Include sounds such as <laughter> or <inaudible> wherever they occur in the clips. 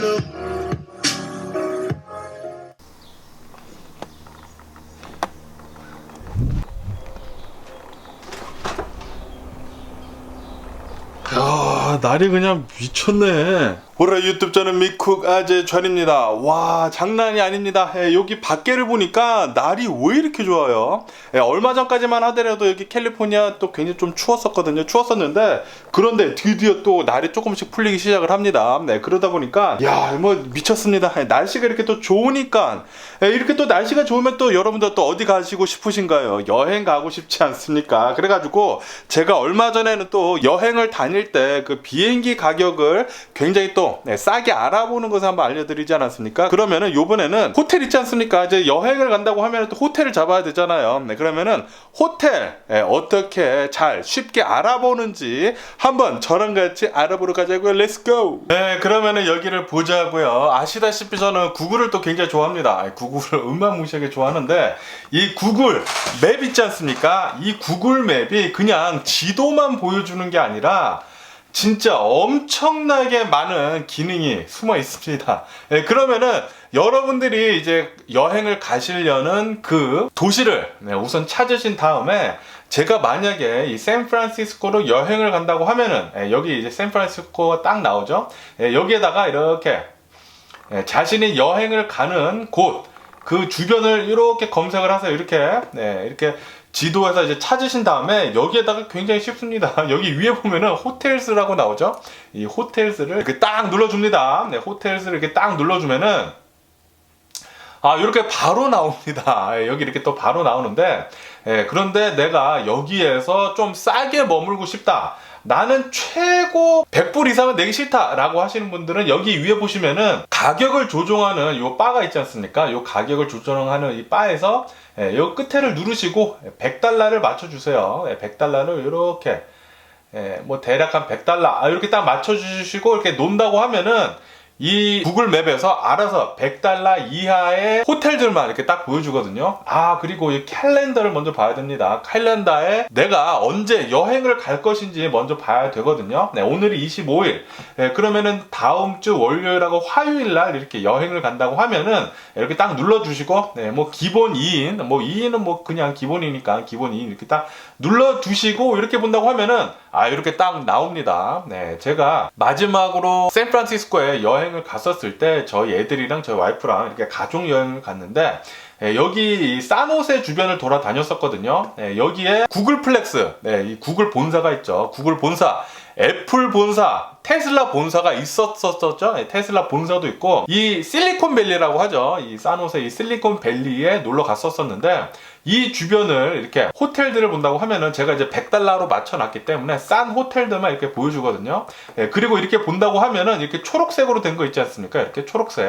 야 날이 그냥 미쳤네. 보라 유튜브 저는 미쿡 아재 전입니다. 와 장난이 아닙니다. 예, 여기 밖에를 보니까 날이 왜 이렇게 좋아요? 예, 얼마 전까지만 하더라도 여기 캘리포니아 또 굉장히 좀 추웠었거든요. 추웠었는데 그런데 드디어 또 날이 조금씩 풀리기 시작을 합니다. 네 그러다 보니까 야 뭐 미쳤습니다. 예, 날씨가 이렇게 또 좋으니까. 예, 이렇게 또 날씨가 좋으면 또 여러분들 또 어디 가시고 싶으신가요? 여행 가고 싶지 않습니까? 그래가지고 제가 얼마 전에는 또 여행을 다닐 때 그 비행기 가격을 굉장히 또 네, 싸게 알아보는 것을 한번 알려드리지 않았습니까? 그러면은 요번에는 호텔 있지 않습니까? 이제 여행을 간다고 하면 또 호텔을 잡아야 되잖아요. 네, 그러면은 호텔 네, 어떻게 잘 쉽게 알아보는지 한번 저랑 같이 알아보러 가자고요. 렛츠 고! 네, 그러면은 여기를 보자고요. 아시다시피 저는 구글을 또 굉장히 좋아합니다. 구글을 <laughs> 음마무시하게 좋아하는데 이 구글 맵 있지 않습니까? 이 구글 맵이 그냥 지도만 보여주는 게 아니라 진짜 엄청나게 많은 기능이 숨어 있습니다. 예, 그러면은 여러분들이 이제 여행을 가시려는 그 도시를 네, 우선 찾으신 다음에 제가 만약에 이 샌프란시스코로 여행을 간다고 하면은 예, 여기 이제 샌프란시스코가 딱 나오죠. 예, 여기에다가 이렇게 예, 자신이 여행을 가는 곳, 그 주변을 이렇게 검색을 하세요. 이렇게, 네, 이렇게 지도에서 이제 찾으신 다음에 여기에다가 굉장히 쉽습니다. <laughs> 여기 위에 보면은 호텔스라고 나오죠. 이 호텔스를 이렇게 딱 눌러줍니다. 네, 호텔스를 이렇게 딱 눌러주면은 아, 이렇게 바로 나옵니다. <laughs> 예, 여기 이렇게 또 바로 나오는데, 예, 그런데 내가 여기에서 좀 싸게 머물고 싶다. 나는 최고 100불 이상은 내기 싫다 라고 하시는 분들은 여기 위에 보시면은 가격을 조정하는 요 바가 있지 않습니까? 요 가격을 조정하는 이 바에서 예, 요 끝에를 누르시고 100달러를 맞춰주세요. 예, 100달러를 이렇게 예, 뭐 대략 한 100달러 아, 이렇게 딱 맞춰주시고 이렇게 논다고 하면은 이 구글 맵에서 알아서 100달러 이하의 호텔들만 이렇게 딱 보여주거든요. 아, 그리고 이 캘린더를 먼저 봐야 됩니다. 캘린더에 내가 언제 여행을 갈 것인지 먼저 봐야 되거든요. 네, 오늘이 25일. 네, 그러면은 다음 주 월요일하고 화요일 날 이렇게 여행을 간다고 하면은 이렇게 딱 눌러주시고, 네, 뭐 기본 2인, 뭐 2인은 뭐 그냥 기본이니까 기본 2인 이렇게 딱 눌러두시고 이렇게 본다고 하면은 아, 이렇게 딱 나옵니다. 네, 제가 마지막으로 샌프란시스코에 여행 을 갔었을 때 저희 애들이랑 저희 와이프랑 이렇게 가족 여행을 갔는데 예, 여기 이 사노세 주변을 돌아다녔었거든요. 예, 여기에 구글 플렉스, 네, 이 구글 본사가 있죠. 구글 본사, 애플 본사, 테슬라 본사가 있었었죠. 예, 테슬라 본사도 있고 이 실리콘밸리라고 하죠. 이 사노세 이 실리콘밸리에 놀러 갔었었는데 이 주변을 이렇게 호텔들을 본다고 하면은 제가 이제 100달러로 맞춰놨기 때문에 싼 호텔들만 이렇게 보여주거든요. 예, 그리고 이렇게 본다고 하면은 이렇게 초록색으로 된 거 있지 않습니까? 이렇게 초록색.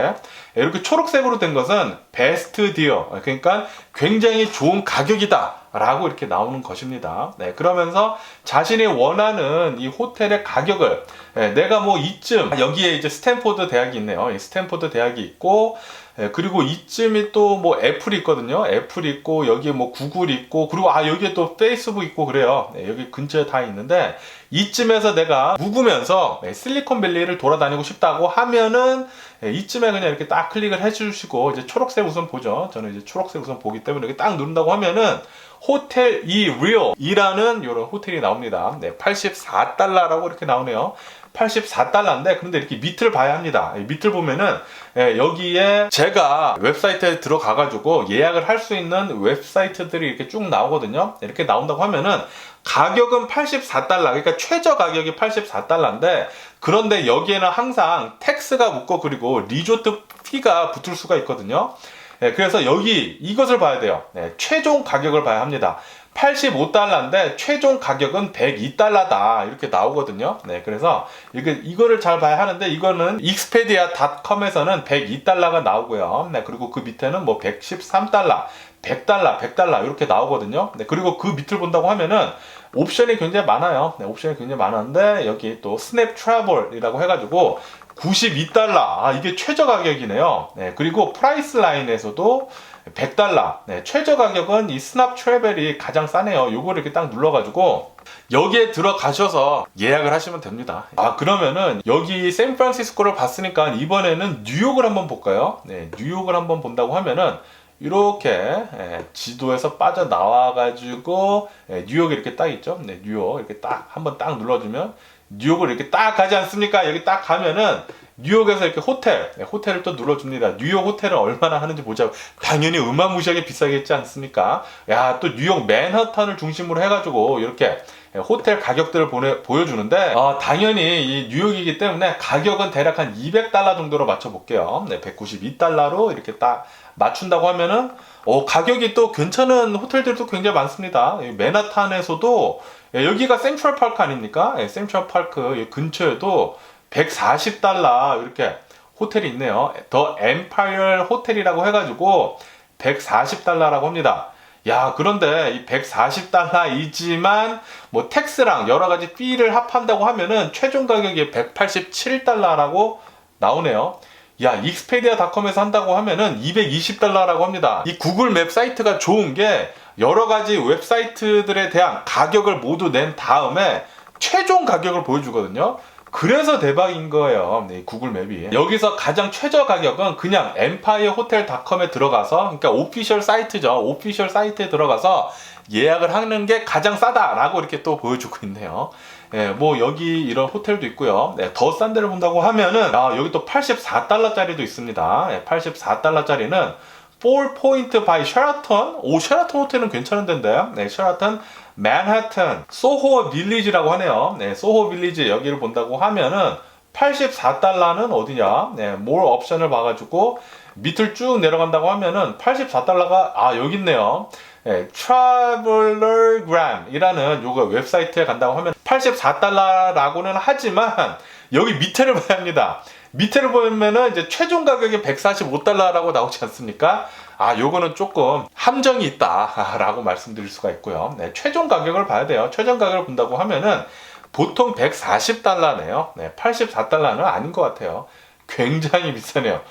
예, 이렇게 초록색으로 된 것은 베스트 디어. 그러니까 굉장히 좋은 가격이다. 라고 이렇게 나오는 것입니다. 네, 그러면서 자신이 원하는 이 호텔의 가격을 예, 내가 뭐 이쯤 여기에 이제 스탠포드 대학이 있네요. 이 스탠포드 대학이 있고 예, 그리고 이쯤이 또 뭐 애플이 있거든요. 애플 있고 여기에 뭐 구글 있고 그리고 아 여기에 또 페이스북 있고 그래요. 네, 여기 근처에 다 있는데 이쯤에서 내가 묵으면서 네, 실리콘밸리를 돌아다니고 싶다고 하면은 예, 이쯤에 그냥 이렇게 딱 클릭을 해주시고 이제 초록색 우선 보죠. 저는 이제 초록색 우선 보기 때문에 이렇게 딱 누른다고 하면은 호텔 이 리얼이라는 이런 호텔이 나옵니다. 네, 84달러라고 이렇게 나오네요. 84달러인데 그런데 이렇게 밑을 봐야 합니다. 이 밑을 보면은 예, 여기에 제가 웹사이트에 들어가 가지고 예약을 할 수 있는 웹사이트들이 이렇게 쭉 나오거든요. 이렇게 나온다고 하면은 가격은 84달러. 그러니까 최저 가격이 84달러인데 그런데 여기에는 항상 텍스가 붙고 그리고 리조트 피가 붙을 수가 있거든요. 네, 그래서 여기 이것을 봐야 돼요. 네, 최종 가격을 봐야 합니다. 85달러인데 최종 가격은 102달러다 이렇게 나오거든요. 네, 그래서 이게 이거를 잘 봐야 하는데 이거는 expedia.com에서는 102달러가 나오고요. 네, 그리고 그 밑에는 뭐 113달러, 100달러, 100달러 이렇게 나오거든요. 네, 그리고 그 밑을 본다고 하면은 옵션이 굉장히 많아요. 네, 옵션이 굉장히 많은데 여기 또 스냅 트래블이라고 해가지고 92달러. 아, 이게 최저 가격이네요. 네, 그리고 프라이스 라인에서도 100달러. 네, 최저 가격은 이 스납 트래벨이 가장 싸네요. 요거를 이렇게 딱 눌러가지고 여기에 들어가셔서 예약을 하시면 됩니다. 아 그러면은 여기 샌프란시스코를 봤으니까 이번에는 뉴욕을 한번 볼까요? 네, 뉴욕을 한번 본다고 하면은 이렇게 예, 지도에서 빠져 나와가지고 예, 뉴욕이 이렇게 딱 있죠. 네, 뉴욕 이렇게 딱 한번 딱 눌러주면 뉴욕을 이렇게 딱 가지 않습니까? 여기 딱 가면은 뉴욕에서 이렇게 호텔, 네, 호텔을 또 눌러줍니다. 뉴욕 호텔은 얼마나 하는지 보자. 당연히 음악무시하게 비싸겠지 않습니까? 야, 또 뉴욕 맨하탄을 중심으로 해가지고 이렇게 호텔 가격들을 보내, 보여주는데, 어, 당연히 이 뉴욕이기 때문에 가격은 대략 한 200달러 정도로 맞춰볼게요. 네, 192달러로 이렇게 딱 맞춘다고 하면은, 어, 가격이 또 괜찮은 호텔들도 굉장히 많습니다. 이 맨하탄에서도, 예, 여기가 센트럴 파크 아닙니까? 예, 센트럴 파크 근처에도 140달러 이렇게 호텔이 있네요. 더 엠파이어 호텔이라고 해가지고 140달러라고 합니다. 야, 그런데 이 140달러이지만 뭐 텍스랑 여러 가지 피를 합한다고 하면은 최종 가격이 187달러라고 나오네요. 야, 익스페디아닷컴에서 한다고 하면은 220달러라고 합니다. 이 구글 맵 사이트가 좋은 게 여러 가지 웹사이트들에 대한 가격을 모두 낸 다음에 최종 가격을 보여주거든요. 그래서 대박인 거예요. 네, 구글 맵이. 여기서 가장 최저 가격은 그냥 엠파이어 호텔닷컴에 들어가서, 그러니까 오피셜 사이트죠. 오피셜 사이트에 들어가서 예약을 하는 게 가장 싸다라고 이렇게 또 보여주고 있네요. 예, 뭐 여기 이런 호텔도 있고요. 네, 더싼 데를 본다고 하면은 아, 여기 또 84달러짜리도 있습니다. 예, 84달러짜리는 4 포인트 바이 쉐라턴. 오, 쉐라턴 호텔은 괜찮은 데인데. 네, 쉐라턴 맨하튼 소호 빌리지라고 하네요. 네, 소호 빌리지 여기를 본다고 하면은 84달러는 어디냐? 네, more 옵션을 봐가지고 밑을 쭉 내려간다고 하면은 84달러가 아 여기 있네요. 네, Travelergram이라는 요거 웹사이트에 간다고 하면 84달러라고는 하지만 여기 밑에를 봐야 합니다. 밑에를 보면은 이제 최종 가격이 145달러라고 나오지 않습니까? 아, 요거는 조금 함정이 있다라고 말씀드릴 수가 있고요. 네, 최종 가격을 봐야 돼요. 최종 가격을 본다고 하면은 보통 140달러네요. 네, 84달러는 아닌 것 같아요. 굉장히 비싸네요.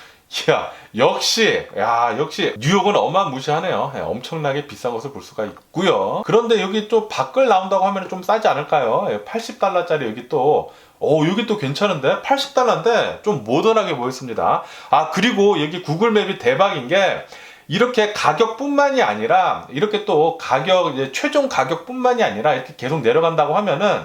야, 역시, 야, 역시, 뉴욕은 어마무시하네요. 예, 엄청나게 비싼 것을 볼 수가 있고요. 그런데 여기 또 밖을 나온다고 하면 좀 싸지 않을까요? 예, 80달러짜리 여기 또, 오, 여기 또 괜찮은데? 80달러인데 좀 모던하게 보였습니다. 아, 그리고 여기 구글 맵이 대박인 게, 이렇게 가격뿐만이 아니라, 이렇게 또 가격, 이제 최종 가격뿐만이 아니라 이렇게 계속 내려간다고 하면은,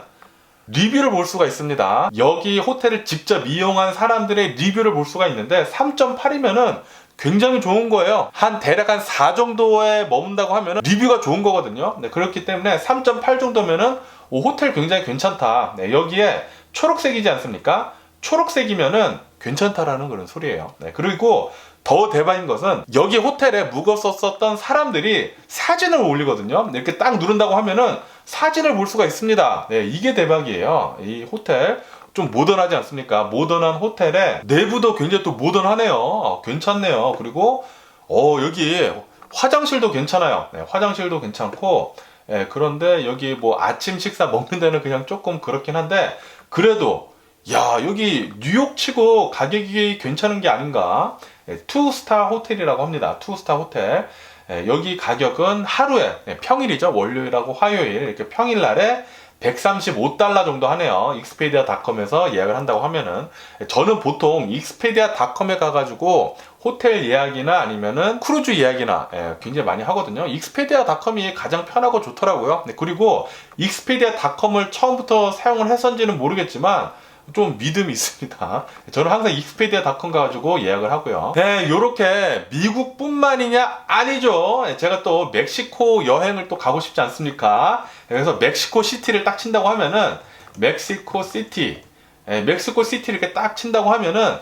리뷰를 볼 수가 있습니다. 여기 호텔을 직접 이용한 사람들의 리뷰를 볼 수가 있는데 3.8이면은 굉장히 좋은 거예요. 한 대략 한 4 정도에 머문다고 하면은 리뷰가 좋은 거거든요. 네, 그렇기 때문에 3.8 정도면은 오, 호텔 굉장히 괜찮다. 네, 여기에 초록색이지 않습니까? 초록색이면은 괜찮다라는 그런 소리예요. 네, 그리고 더 대박인 것은 여기 호텔에 묵었었던 사람들이 사진을 올리거든요. 네, 이렇게 딱 누른다고 하면은 사진을 볼 수가 있습니다. 네, 이게 대박이에요. 이 호텔 좀 모던하지 않습니까? 모던한 호텔에 내부도 굉장히 또 모던하네요. 어, 괜찮네요. 그리고 어 여기 화장실도 괜찮아요. 네, 화장실도 괜찮고 예, 그런데 여기 뭐 아침 식사 먹는 데는 그냥 조금 그렇긴 한데 그래도 야 여기 뉴욕 치고 가격이 괜찮은 게 아닌가? 예, 투스타 호텔이라고 합니다. 투스타 호텔. 예, 여기 가격은 하루에 예, 평일이죠. 월요일하고 화요일. 이렇게 평일날에 135달러 정도 하네요. 익스페디아닷컴에서 예약을 한다고 하면은 저는 보통 익스페디아닷컴에 가가지고 호텔 예약이나 아니면은 크루즈 예약이나 예, 굉장히 많이 하거든요. 익스페디아닷컴이 가장 편하고 좋더라고요. 네, 그리고 익스페디아닷컴을 처음부터 사용을 했었는지는 모르겠지만 좀 믿음이 있습니다. 저는 항상 익스페디아닷컴 가가지고 예약을 하고요. 네, 요렇게 미국뿐만이냐? 아니죠. 제가 또 멕시코 여행을 또 가고 싶지 않습니까? 그래서 멕시코 시티를 딱 친다고 하면은 멕시코 시티, 예, 멕시코 시티를 이렇게 딱 친다고 하면은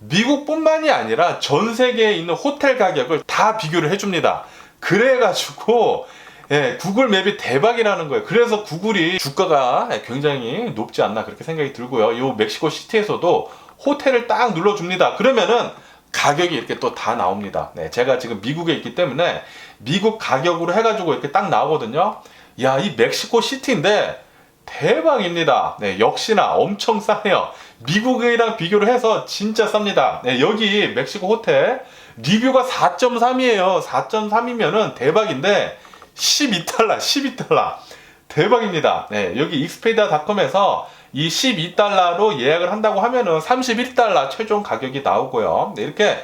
미국뿐만이 아니라 전 세계에 있는 호텔 가격을 다 비교를 해줍니다. 그래가지고 예, 구글 맵이 대박이라는 거예요. 그래서 구글이 주가가 굉장히 높지 않나 그렇게 생각이 들고요. 이 멕시코 시티에서도 호텔을 딱 눌러줍니다. 그러면은 가격이 이렇게 또 다 나옵니다. 네, 제가 지금 미국에 있기 때문에 미국 가격으로 해가지고 이렇게 딱 나오거든요. 야, 이 멕시코 시티인데 대박입니다. 네, 역시나 엄청 싸네요. 미국이랑 비교를 해서 진짜 쌉니다. 네, 여기 멕시코 호텔 리뷰가 4.3이에요. 4.3이면은 대박인데 12달러, 12달러. 대박입니다. 네, 여기 익스페디아닷컴에서 이 12달러로 예약을 한다고 하면은 31달러 최종 가격이 나오고요. 네, 이렇게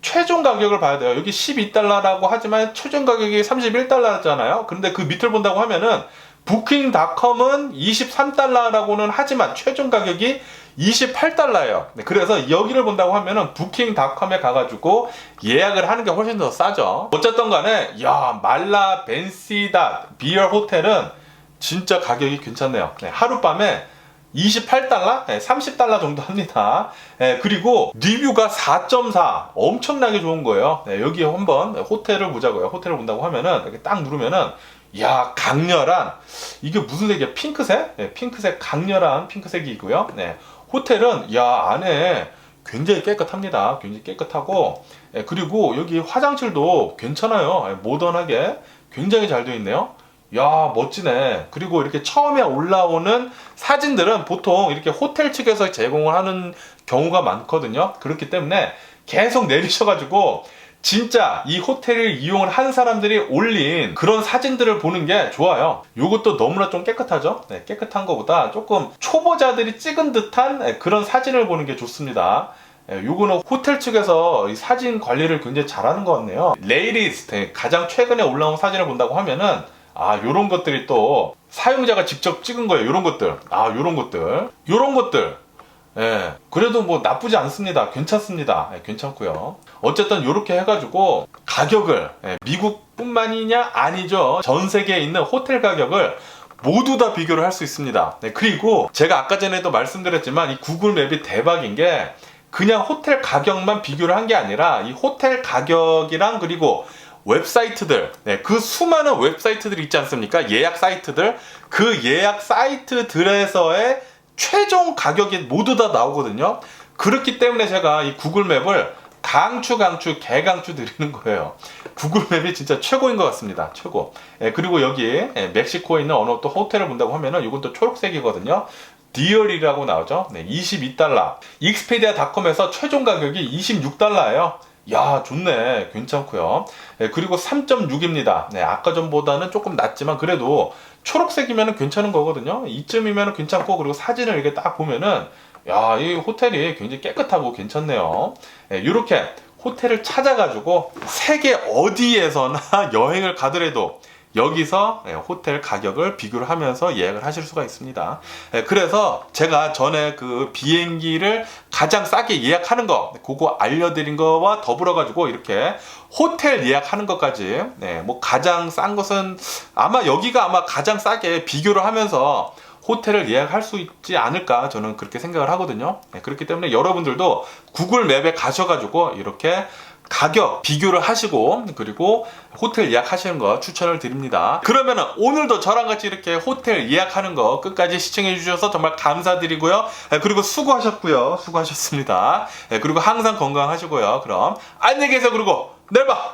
최종 가격을 봐야 돼요. 여기 12달러라고 하지만 최종 가격이 31달러잖아요. 그런데 그 밑을 본다고 하면은 부킹닷컴은 23달러라고는 하지만 최종 가격이 28달러예요. 그래서 여기를 본다고 하면은 부킹닷컴에 가가지고 예약을 하는 게 훨씬 더 싸죠. 어쨌든 간에 야 말라 벤시다 비어 호텔은 진짜 가격이 괜찮네요. 네, 하룻밤에 28달러? 30달러 정도 합니다. 예, 그리고 리뷰가 4.4 엄청나게 좋은 거예요. 네, 여기 한번 호텔을 보자고요. 호텔을 본다고 하면은 이렇게 딱 누르면은 야 강렬한 이게 무슨 색이야? 핑크색? 네, 핑크색 강렬한 핑크색이고요. 네, 호텔은 야 안에 굉장히 깨끗합니다. 굉장히 깨끗하고 예, 그리고 여기 화장실도 괜찮아요. 예, 모던하게 굉장히 잘 되어 있네요. 야 멋지네. 그리고 이렇게 처음에 올라오는 사진들은 보통 이렇게 호텔 측에서 제공을 하는 경우가 많거든요. 그렇기 때문에 계속 내리셔가지고 진짜 이 호텔을 이용을 한 사람들이 올린 그런 사진들을 보는 게 좋아요. 요것도 너무나 좀 깨끗하죠? 네, 깨끗한 것보다 조금 초보자들이 찍은 듯한 네, 그런 사진을 보는 게 좋습니다. 예, 요거는 호텔 측에서 이 사진 관리를 굉장히 잘하는 것 같네요. 레이리스트 가장 최근에 올라온 사진을 본다고 하면은 아 요런 것들이 또 사용자가 직접 찍은 거예요. 요런 것들 아 요런 것들 요런 것들 예, 그래도 뭐 나쁘지 않습니다. 괜찮습니다. 예, 괜찮고요. 어쨌든 이렇게 해가지고 가격을 예, 미국뿐만이냐 아니죠. 전 세계에 있는 호텔 가격을 모두 다 비교를 할 수 있습니다. 네, 그리고 제가 아까 전에도 말씀드렸지만 이 구글 맵이 대박인 게 그냥 호텔 가격만 비교를 한 게 아니라 이 호텔 가격이랑 그리고 웹사이트들, 네, 그 수많은 웹사이트들이 있지 않습니까? 예약 사이트들, 그 예약 사이트들에서의 최종 가격이 모두 다 나오거든요. 그렇기 때문에 제가 이 구글 맵을 강추 강추 개강추 드리는 거예요. 구글 맵이 진짜 최고인 것 같습니다. 최고. 예, 그리고 여기 예, 멕시코에 있는 어느 또 호텔을 본다고 하면은 이건 또 초록색이거든요. 디얼이라고 나오죠. 네, 22달러. 익스페디아닷컴에서 최종 가격이 26달러예요. 야, 좋네. 괜찮고요. 예, 그리고 3.6입니다. 네, 아까 전보다는 조금 낮지만 그래도 초록색이면 괜찮은 거거든요. 이쯤이면 괜찮고 그리고 사진을 이렇게 딱 보면은 야, 이 호텔이 굉장히 깨끗하고 괜찮네요. 예, 이렇게 호텔을 찾아가지고 세계 어디에서나 <laughs> 여행을 가더라도 여기서 예, 호텔 가격을 비교를 하면서 예약을 하실 수가 있습니다. 예, 그래서 제가 전에 그 비행기를 가장 싸게 예약하는 거, 그거 알려드린 거와 더불어 가지고 이렇게 호텔 예약하는 것까지, 네, 뭐 가장 싼 것은 아마 여기가 아마 가장 싸게 비교를 하면서 호텔을 예약할 수 있지 않을까 저는 그렇게 생각을 하거든요. 네, 그렇기 때문에 여러분들도 구글 맵에 가셔가지고 이렇게 가격 비교를 하시고 그리고 호텔 예약하시는 거 추천을 드립니다. 그러면은 오늘도 저랑 같이 이렇게 호텔 예약하는 거 끝까지 시청해 주셔서 정말 감사드리고요. 네, 그리고 수고하셨고요. 수고하셨습니다. 네, 그리고 항상 건강하시고요. 그럼 안녕히 계세요. 그리고 내일 봐.